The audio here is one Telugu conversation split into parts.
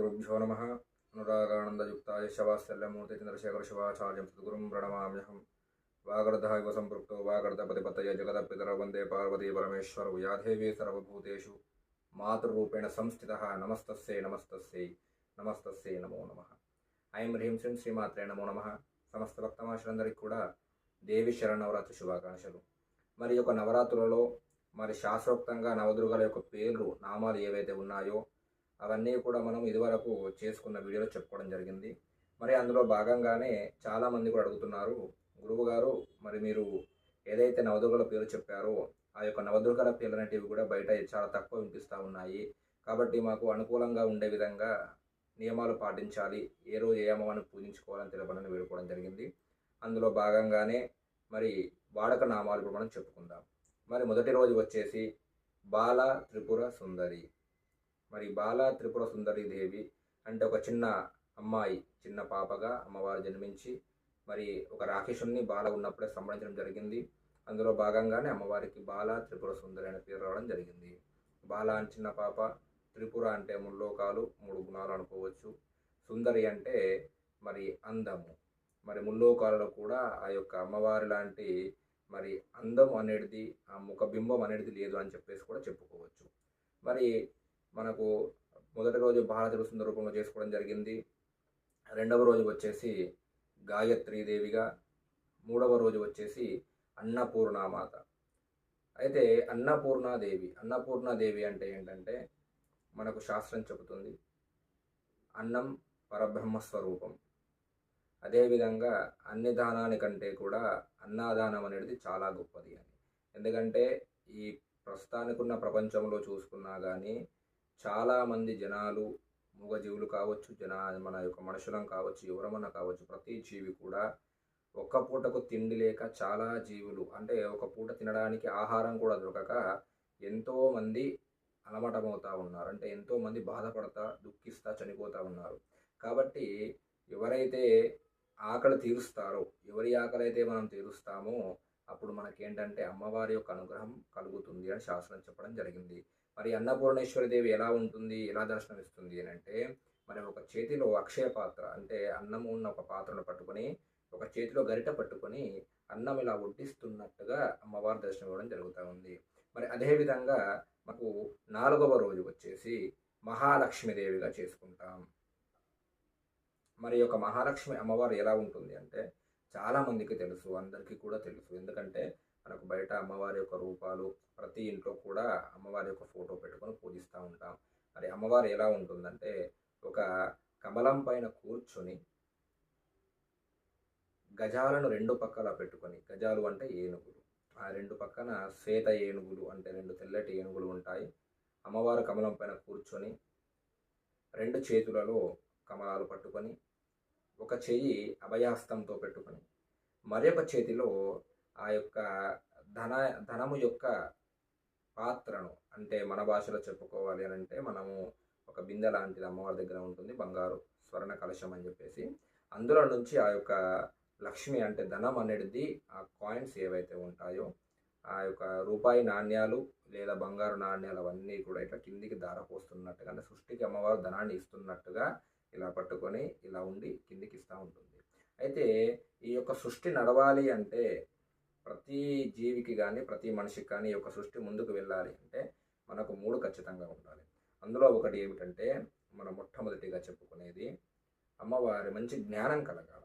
గురుభ్యో నమ అనురాగానందయుక్తాయ శవాత్సల్యమూర్తి చంద్రశేఖర శివాచార్యం సద్గురుం ప్రణమామ్యహం వాగర్ధ ఇవ సంపృక్తో వాగర్ధపతిపతయ జగదపితర వందే పార్వతీ పరమేశ్వరవు యాదేవీ సర్వభూతేషు మాతృరూపేణ సంస్థిత నమస్తస్సే నమస్తస్యై నమస్తస్యే నమో నమ ఐం హ్రీం శ్రీం శ్రీమాత్రే నమో నమ సమస్త భక్తమాషులందరికీ కూడా దేవి శరణవరాత్రి శుభాకాంక్షలు. మరి యొక్క నవరాత్రులలో మరి శాస్త్రోక్తంగా నవదుర్గల యొక్క పేర్లు నామాలు ఏవైతే ఉన్నాయో అవన్నీ కూడా మనం ఇదివరకు చేసుకున్న వీడియోలో చెప్పుకోవడం జరిగింది. మరి అందులో భాగంగానే చాలామంది కూడా అడుగుతున్నారు గురువు గారు మరి మీరు ఏదైతే నవదుర్గల పేరు చెప్పారో ఆ యొక్క నవదుర్గల పేర్లు అనేటివి కూడా బయట చాలా తక్కువ వినిపిస్తూ ఉన్నాయి. కాబట్టి మాకు అనుకూలంగా ఉండే విధంగా నియమాలు పాటించాలి ఏ రోజు ఏ అమ్మవారిని పూజించుకోవాలని తెలపడని వేడుకోవడం జరిగింది. అందులో భాగంగానే మరి వాడక నామాలు ఇప్పుడు మనం చెప్పుకుందాం. మరి మొదటి రోజు వచ్చేసి బాల త్రిపుర సుందరి. మరి బాల త్రిపుర సుందరి దేవి అంటే ఒక చిన్న అమ్మాయి చిన్న పాపగా అమ్మవారు జన్మించి మరి ఒక రాక్షసుని బాల ఉన్నప్పుడే సంబంధించడం జరిగింది. అందులో భాగంగానే అమ్మవారికి బాల త్రిపుర సుందరి అనే పేరు రావడం జరిగింది. బాల అని చిన్న పాప త్రిపుర అంటే ముల్లోకాలు మూడు గుణాలు అనుకోవచ్చు. సుందరి అంటే మరి అందము. మరి ముల్లోకాలలో కూడా ఆ యొక్క అమ్మవారి లాంటి మరి అందం అనేది ఆ ముఖ బింబం అనేది లేదు అని చెప్పేసి కూడా చెప్పుకోవచ్చు. మరి మనకు మొదటి రోజు భారత సుందర రూపంలో చేసుకోవడం జరిగింది. రెండవ రోజు వచ్చేసి గాయత్రీదేవిగా మూడవ రోజు వచ్చేసి అన్నపూర్ణమాత అయితే అన్నపూర్ణాదేవి అన్నపూర్ణాదేవి అంటే ఏంటంటే మనకు శాస్త్రం చెబుతుంది అన్నం పరబ్రహ్మ స్వరూపం. అదేవిధంగా అన్ని దానానికంటే కూడా అన్నదానం అనేది చాలా గొప్పది అని. ఎందుకంటే ఈ ప్రస్తుతానికి ఉన్న ప్రపంచంలో చూసుకున్నా కానీ చాలామంది జనాలు మూగజీవులు కావచ్చు జన మన యొక్క మనుషులం కావచ్చు ఎవరమన్నా కావచ్చు ప్రతి జీవి కూడా ఒక్క పూటకు తిండి లేక చాలా జీవులు. అంటే ఒక పూట తినడానికి ఆహారం కూడా దొరకక ఎంతోమంది అలమటమవుతూ ఉన్నారు. అంటే ఎంతోమంది బాధపడతా దుఃఖిస్తా చనిపోతూ ఉన్నారు. కాబట్టి ఎవరైతే ఆకలి తీరుస్తారో ఎవరి ఆకలి అయితే మనం తీరుస్తామో అప్పుడు మనకేంటంటే అమ్మవారి యొక్క అనుగ్రహం కలుగుతుంది అని శాస్త్రం చెప్పడం జరిగింది. మరి అన్నపూర్ణేశ్వరి దేవి ఎలా ఉంటుంది ఎలా దర్శనమిస్తుంది అని అంటే మరి ఒక చేతిలో అక్షయ పాత్ర అంటే అన్నము ఉన్న ఒక పాత్రను పట్టుకొని ఒక చేతిలో గరిట పట్టుకొని అన్నం ఇలా వడ్డిస్తున్నట్టుగా అమ్మవారి దర్శనం ఇవ్వడం జరుగుతూ ఉంది. మరి అదేవిధంగా మాకు నాలుగవ రోజు వచ్చేసి మహాలక్ష్మీదేవిగా చేసుకుంటాం. మరి యొక్క మహాలక్ష్మి అమ్మవారు ఎలా ఉంటుంది అంటే చాలామందికి తెలుసు అందరికీ కూడా తెలుసు. ఎందుకంటే మనకు బయట అమ్మవారి యొక్క రూపాలు ప్రతి ఇంట్లో కూడా అమ్మవారి యొక్క ఫోటో పెట్టుకొని పూజిస్తూ ఉంటాం. మరి అమ్మవారు ఎలా ఉంటుందంటే ఒక కమలం పైన కూర్చొని గజాలను రెండు పక్కల పెట్టుకొని గజాలు అంటే ఏనుగులు. ఆ రెండు పక్కన శ్వేత ఏనుగులు అంటే రెండు తెల్లటి ఏనుగులు ఉంటాయి. అమ్మవారు కమలం పైన కూర్చొని రెండు చేతులలో కమలాలు పట్టుకొని ఒక చెయ్యి అభయాస్తంతో పెట్టుకొని మరొక చేతిలో ఆ యొక్క ధన ధనము యొక్క పాత్రను అంటే మన భాషలో చెప్పుకోవాలి అని అంటే మనము ఒక బిందె లాంటిది అమ్మవారి దగ్గర ఉంటుంది బంగారు స్వర్ణ కలశం అని చెప్పేసి. అందులో నుంచి ఆ యొక్క లక్ష్మి అంటే ధనం అనేది ఆ కాయిన్స్ ఏవైతే ఉంటాయో ఆ యొక్క రూపాయి నాణ్యాలు లేదా బంగారు నాణ్యాలు అవన్నీ కూడా ఇట్లా కిందికి దారపోస్తున్నట్టుగా అంటే సృష్టికి అమ్మవారు ధనాన్ని ఇస్తున్నట్టుగా ఇలా పట్టుకొని ఇలా ఉండి కిందికి ఇస్తూ ఉంటుంది. అయితే ఈ యొక్క సృష్టి నడవాలి అంటే ప్రతి జీవికి కానీ ప్రతి మనిషికి కానీ ఈ యొక్క సృష్టి ముందుకు వెళ్ళాలి అంటే మనకు మూడు ఖచ్చితంగా ఉండాలి. అందులో ఒకటి ఏమిటంటే మనం మొట్టమొదటిగా చెప్పుకునేది అమ్మవారి మంచి జ్ఞానం కలగాల.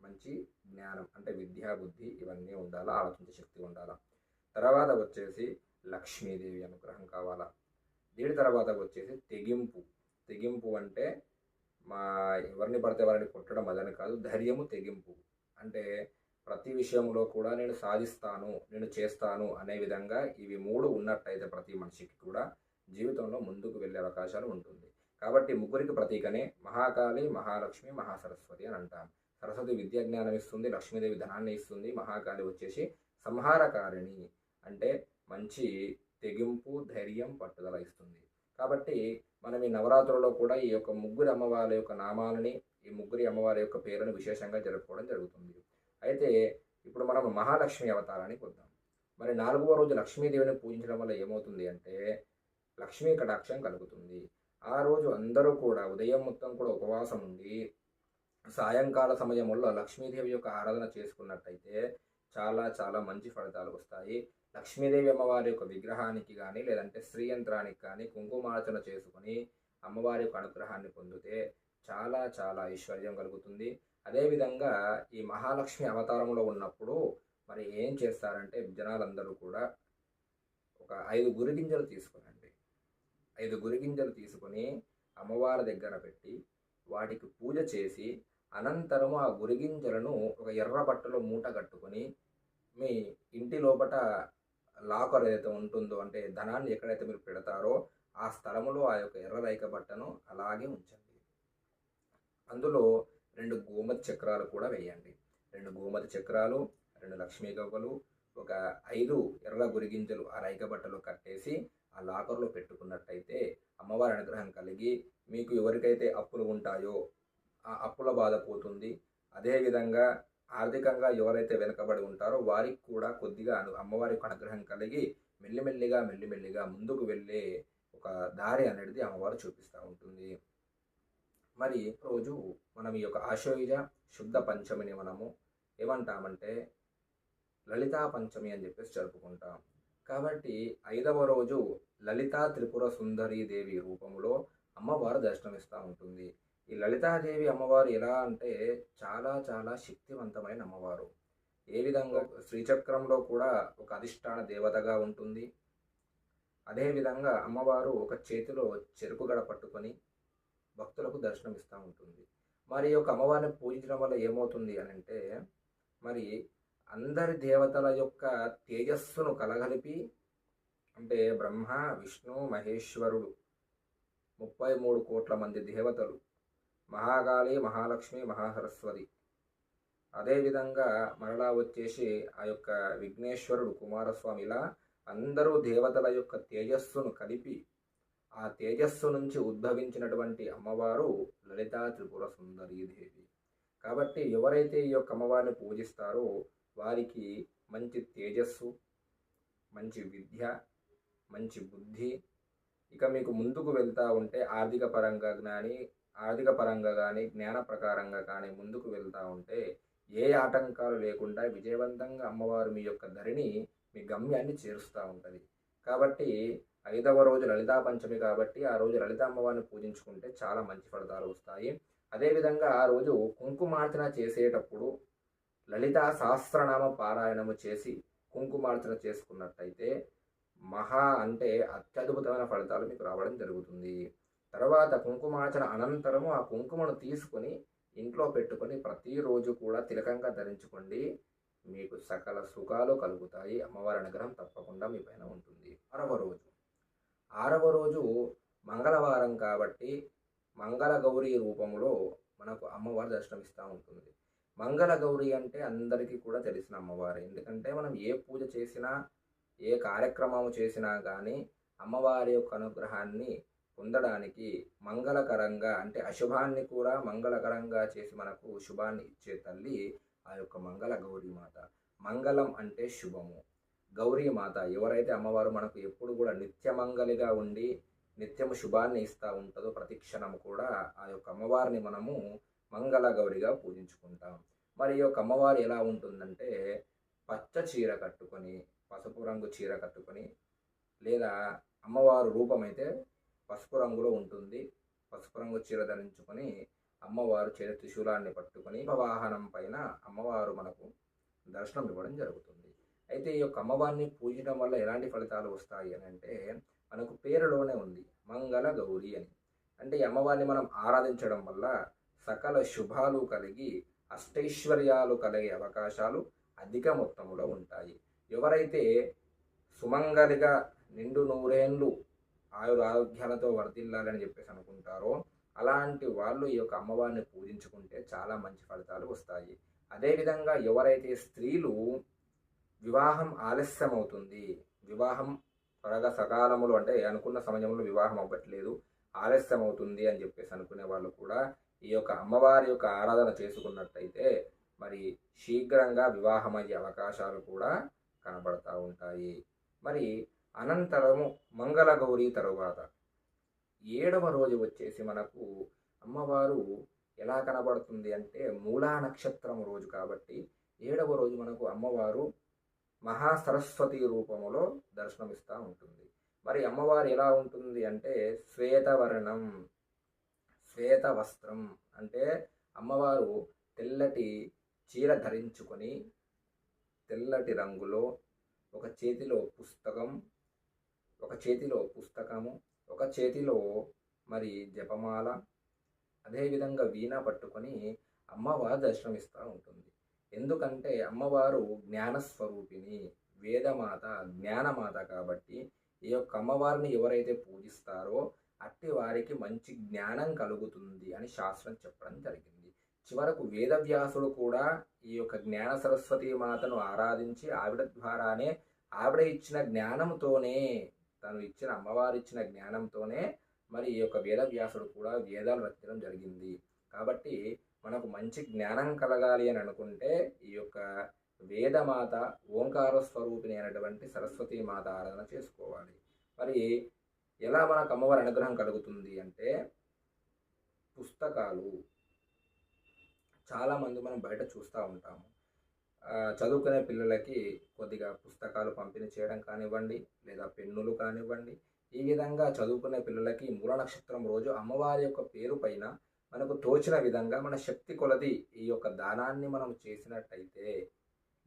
మంచి జ్ఞానం అంటే విద్యా బుద్ధి ఇవన్నీ ఉండాలా ఆలోచించే శక్తి ఉండాలా. తర్వాత వచ్చేసి లక్ష్మీదేవి అనుగ్రహం కావాలా. దీని తర్వాత వచ్చేసి తెగింపు. తెగింపు అంటే మా ఎవరిని పడితే వారిని కొట్టడం అదని కాదు ధైర్యము తెగింపు. అంటే ప్రతి విషయంలో కూడా నేను సాధిస్తాను నేను చేస్తాను అనే విధంగా ఇవి మూడు ఉన్నట్టయితే ప్రతి మనిషికి కూడా జీవితంలో ముందుకు వెళ్ళే అవకాశాలు ఉంటుంది. కాబట్టి ముగ్గురికి ప్రతీకనే మహాకాళి మహాలక్ష్మి మహాసరస్వతి అని అంటాం. సరస్వతి విద్యా జ్ఞానం ఇస్తుంది లక్ష్మీదేవి ధనాన్ని ఇస్తుంది మహాకాళి వచ్చేసి సంహారకారిణి అంటే మంచి తెగింపు ధైర్యం పట్టుదల ఇస్తుంది. కాబట్టి మనం ఈ నవరాత్రులలో కూడా ఈ యొక్క ముగ్గురు అమ్మవారి యొక్క నామాలని ఈ ముగ్గురి అమ్మవారి యొక్క పేరును విశేషంగా జరుపుకోవడం జరుగుతుంది. అయితే ఇప్పుడు మనం మహాలక్ష్మి అవతారానికి వద్దాం మరి నాలుగవ రోజు లక్ష్మీదేవిని పూజించడం వల్ల ఏమవుతుంది అంటే లక్ష్మీ కటాక్షం కలుగుతుంది. ఆ రోజు అందరూ కూడా ఉదయం మొత్తం కూడా ఉపవాసం ఉండి సాయంకాల సమయంలో లక్ష్మీదేవి యొక్క ఆరాధన చేసుకున్నట్టయితే చాలా చాలా మంచి ఫలితాలు వస్తాయి. లక్ష్మీదేవి అమ్మవారి యొక్క విగ్రహానికి కానీ లేదంటే శ్రీ యంత్రానికి కానీ కుంకుమార్చన చేసుకుని అమ్మవారి యొక్క అనుగ్రహాన్ని పొందితే చాలా చాలా ఐశ్వర్యం కలుగుతుంది. అదేవిధంగా ఈ మహాలక్ష్మి అవతారంలో ఉన్నప్పుడు మరి ఏం చేస్తారంటే జనాలందరూ కూడా ఒక ఐదు గురిగింజలు తీసుకునండి ఐదు గురిగింజలు తీసుకొని అమ్మవారి దగ్గర పెట్టి వాటికి పూజ చేసి అనంతరము ఆ గురిగింజలను ఒక ఎర్ర బట్టలో మూట కట్టుకొని మీ ఇంటి లోపట లాకర్ ఏదైతే ఉంటుందో అంటే ధనాన్ని ఎక్కడైతే మీరు పెడతారో ఆ స్థలములో ఆ యొక్క ఎర్ర రైక బట్టను అలాగే ఉంచండి. అందులో రెండు గోమతి చక్రాలు కూడా వేయండి. రెండు గోమతి చక్రాలు రెండు లక్ష్మీ గవ్వలు ఒక ఐదు ఎర్ర గురిగింజలు ఆ రైక బట్టలు కట్టేసి ఆ లాకర్లో పెట్టుకున్నట్టయితే అమ్మవారి అనుగ్రహం కలిగి మీకు ఎవరికైతే అప్పులు ఉంటాయో ఆ అప్పుల బాధ పోతుంది. అదేవిధంగా ఆర్థికంగా ఎవరైతే వెనుకబడి ఉంటారో వారికి కూడా కొద్దిగా అను అమ్మవారి అనుగ్రహం కలిగి మెల్లిమెల్లిగా మెల్లిమెల్లిగా ముందుకు వెళ్ళే ఒక దారి అనేది అమ్మవారు చూపిస్తూ ఉంటుంది. మరి రోజు మనం ఈ యొక్క ఆశోయుజ శుద్ధ పంచమిని మనము ఏమంటామంటే లలితా పంచమి అని చెప్పేసి జరుపుకుంటాం. కాబట్టి ఐదవ రోజు లలితా త్రిపుర సుందరీ దేవి రూపంలో అమ్మవారు దర్శనమిస్తూ ఉంటుంది. ఈ లలితాదేవి అమ్మవారు ఎలా అంటే చాలా చాలా శక్తివంతమైన అమ్మవారు. ఏ విధంగా శ్రీచక్రంలో కూడా ఒక అధిష్టాన దేవతగా ఉంటుంది. అదేవిధంగా అమ్మవారు ఒక చేతిలో చెరుకు గడ పట్టుకొని భక్తులకు దర్శనం ఇస్తూ ఉంటుంది. మరి ఈ యొక్క అమ్మవారిని పూజించడం వల్ల ఏమవుతుంది అని అంటే మరి అందరి దేవతల యొక్క తేజస్సును కలగలిపి అంటే బ్రహ్మ విష్ణు మహేశ్వరుడు ముప్పై మూడు కోట్ల మంది దేవతలు మహాకాళి మహాలక్ష్మి మహాసరస్వతి అదేవిధంగా మరలా వచ్చేసి ఆ యొక్క విఘ్నేశ్వరుడు కుమారస్వామి ఇలా అందరూ దేవతల యొక్క తేజస్సును కలిపి ఆ తేజస్సు నుంచి ఉద్భవించినటువంటి అమ్మవారు లలితా త్రిపుర సుందరీ దేవి. కాబట్టి ఎవరైతే ఈ యొక్క అమ్మవారిని పూజిస్తారో వారికి మంచి తేజస్సు మంచి విద్య మంచి బుద్ధి ఇక మీకు ముందుకు వెళ్తూ ఉంటే ఆర్థిక పరంగా కానీ ఆర్థిక పరంగా కానీ జ్ఞాన ప్రకారంగా కానీ ముందుకు వెళ్తూ ఉంటే ఏ ఆటంకాలు లేకుండా విజయవంతంగా అమ్మవారు మీ యొక్క ధరిని మీ గమ్యాన్ని చేరుస్తూ ఉంటుంది. కాబట్టి ఐదవ రోజు లలితా పంచమి కాబట్టి ఆ రోజు లలిత అమ్మవారిని పూజించుకుంటే చాలా మంచి ఫలితాలు వస్తాయి. అదేవిధంగా ఆ రోజు కుంకుమార్చన చేసేటప్పుడు లలితా సహస్రనామ పారాయణము చేసి కుంకుమార్చన చేసుకున్నట్టయితే మహా అంటే అత్యద్భుతమైన ఫలితాలు మీకు రావడం జరుగుతుంది. తర్వాత కుంకుమార్చన అనంతరము ఆ కుంకుమను తీసుకొని ఇంట్లో పెట్టుకొని ప్రతిరోజు కూడా తిలకంగా ధరించుకోండి. మీకు సకల సుఖాలు కలుగుతాయి. అమ్మవారి అనుగ్రహం తప్పకుండా మీ పైన ఉంటుంది. ఆరవ రోజు. ఆరవ రోజు మంగళవారం కాబట్టి మంగళ గౌరీ రూపంలో మనకు అమ్మవారు దర్శనమిస్తూ ఉంటుంది. మంగళ గౌరీ అంటే అందరికీ కూడా తెలిసిన అమ్మవారు. ఎందుకంటే మనం ఏ పూజ చేసినా ఏ కార్యక్రమం చేసినా కానీ అమ్మవారి యొక్క అనుగ్రహాన్ని పొందడానికి మంగళకరంగా అంటే అశుభాన్ని కూడా మంగళకరంగా చేసి మనకు శుభాన్ని ఇచ్చే తల్లి ఆ యొక్క మంగళ గౌరీ మాత. మంగళం అంటే శుభము. గౌరీ మాత ఎవరైతే అమ్మవారు మనకు ఎప్పుడు కూడా నిత్యమంగలిగా ఉండి నిత్యము శుభాన్ని ఇస్తూ ఉంటుందో ప్రతిక్షణం కూడా ఆ యొక్క అమ్మవారిని మనము మంగళ గౌరిగా పూజించుకుంటాం. మరి ఈ యొక్క అమ్మవారు ఎలా ఉంటుందంటే పచ్చ చీర కట్టుకొని పసుపు రంగు చీర కట్టుకొని లేదా అమ్మవారు రూపమైతే పసుపు రంగులో ఉంటుంది. పసుపు రంగు చీర ధరించుకొని అమ్మవారు చేతి త్రిశూలాన్ని పట్టుకొని వాహనం పైన అమ్మవారు మనకు దర్శనం ఇవ్వడం జరుగుతుంది. అయితే ఈ యొక్క అమ్మవారిని పూజించడం వల్ల ఎలాంటి ఫలితాలు వస్తాయి అని అంటే మనకు పేరులోనే ఉంది మంగళ గౌరి అని. అంటే ఈ అమ్మవారిని మనం ఆరాధించడం వల్ల సకల శుభాలు కలిగి అష్టైశ్వర్యాలు కలిగే అవకాశాలు అధిక మొత్తంలో ఉంటాయి. ఎవరైతే సుమంగలిగా నిండు నూరేండ్లు ఆయుర ఆరోగ్యాలతో వర్ధిల్లాలని చెప్పేసి అనుకుంటారో అలాంటి వాళ్ళు ఈ యొక్క అమ్మవారిని పూజించుకుంటే చాలా మంచి ఫలితాలు వస్తాయి. అదేవిధంగా ఎవరైతే స్త్రీలు వివాహం ఆలస్యం అవుతుంది వివాహం త్వరగా సకాలములు అంటే అనుకున్న సమయంలో వివాహం అవ్వట్లేదు. ఆలస్యం అవుతుంది అని చెప్పేసి అనుకునే వాళ్ళు కూడా ఈ యొక్క అమ్మవారి యొక్క ఆరాధన చేసుకున్నట్టయితే మరి శీఘ్రంగా వివాహం అయ్యే అవకాశాలు కూడా కనబడతా ఉంటాయి. మరి అనంతరము మంగళగౌరి తరువాత ఏడవ రోజు వచ్చేసి మనకు అమ్మవారు ఎలా కనబడుతుంది అంటే మూలా నక్షత్రం రోజు కాబట్టి ఏడవ రోజు మనకు అమ్మవారు మహాసరస్వతి రూపములో దర్శనమిస్తూ ఉంటుంది. మరి అమ్మవారు ఎలా ఉంటుంది అంటే శ్వేతవర్ణం శ్వేత వస్త్రం అంటే అమ్మవారు తెల్లటి చీర ధరించుకొని తెల్లటి రంగులో ఒక చేతిలో పుస్తకం ఒక చేతిలో పుస్తకము ఒక చేతిలో మరి జపమాల అదేవిధంగా వీణ పట్టుకొని అమ్మవారు దర్శనమిస్తూ ఉంటుంది. ఎందుకంటే అమ్మవారు జ్ఞానస్వరూపిణి వేదమాత జ్ఞానమాత కాబట్టి ఈ యొక్క అమ్మవారిని ఎవరైతే పూజిస్తారో అట్టి వారికి మంచి జ్ఞానం కలుగుతుంది అని శాస్త్రం చెప్పడం జరిగింది. చివరకు వేదవ్యాసుడు కూడా ఈ యొక్క జ్ఞాన సరస్వతి మాతను ఆరాధించి ఆవిడ ద్వారానే ఆవిడ ఇచ్చిన జ్ఞానంతోనే తను ఇచ్చిన అమ్మవారు ఇచ్చిన జ్ఞానంతోనే మరి ఈ యొక్క వేదవ్యాసుడు కూడా వేదాలు రచించడం జరిగింది. కాబట్టి మనకు మంచి జ్ఞానం కలగాలి అని అనుకుంటే ఈ యొక్క వేదమాత ఓంకార స్వరూపిణి అయినటువంటి సరస్వతి మాత ఆరాధన చేసుకోవాలి. మరి ఎలా మనకు అమ్మవారి అనుగ్రహం కలుగుతుంది అంటే పుస్తకాలు చాలామంది మనం బయట చూస్తూ ఉంటాము. చదువుకునే పిల్లలకి కొద్దిగా పుస్తకాలు పంపిణీ చేయడం కానివ్వండి లేదా పెన్నులు కానివ్వండి. ఈ విధంగా చదువుకునే పిల్లలకి మూల నక్షత్రం రోజు అమ్మవారి యొక్క పేరు పైన మనకు తోచిన విధంగా మన శక్తి కొలది ఈ యొక్క దానాన్ని మనం చేసినట్టయితే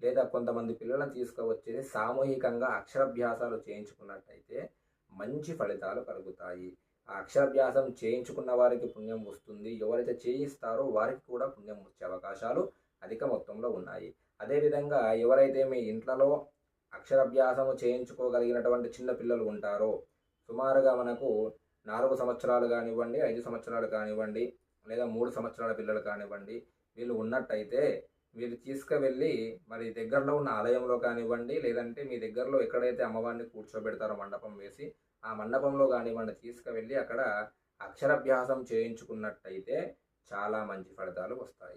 లేదా కొంతమంది పిల్లలను తీసుకువచ్చేది సామూహికంగా అక్షరాభ్యాసాలు చేయించుకున్నట్టయితే మంచి ఫలితాలు కలుగుతాయి. ఆ అక్షరాభ్యాసం చేయించుకున్న వారికి పుణ్యం వస్తుంది. ఎవరైతే చేయిస్తారో వారికి కూడా పుణ్యం వచ్చే అవకాశాలు అధిక మొత్తంలో ఉన్నాయి. అదేవిధంగా ఎవరైతే మీ ఇంట్లలో అక్షరాభ్యాసము చేయించుకోగలిగినటువంటి చిన్న పిల్లలు ఉంటారో సుమారుగా మనకు నాలుగు సంవత్సరాలు కానివ్వండి ఐదు సంవత్సరాలు కానివ్వండి లేదా మూడు సంవత్సరాల పిల్లలు కానివ్వండి వీళ్ళు ఉన్నట్టయితే వీళ్ళు తీసుకువెళ్ళి మరి దగ్గరలో ఉన్న ఆలయంలో కానివ్వండి లేదంటే మీ దగ్గరలో ఎక్కడైతే అమ్మవారిని కూర్చోబెడతారో మండపం వేసి ఆ మండపంలో కానివ్వండి తీసుకువెళ్ళి అక్కడ అక్షరాభ్యాసం చేయించుకున్నట్టయితే చాలా మంచి ఫలితాలు వస్తాయి.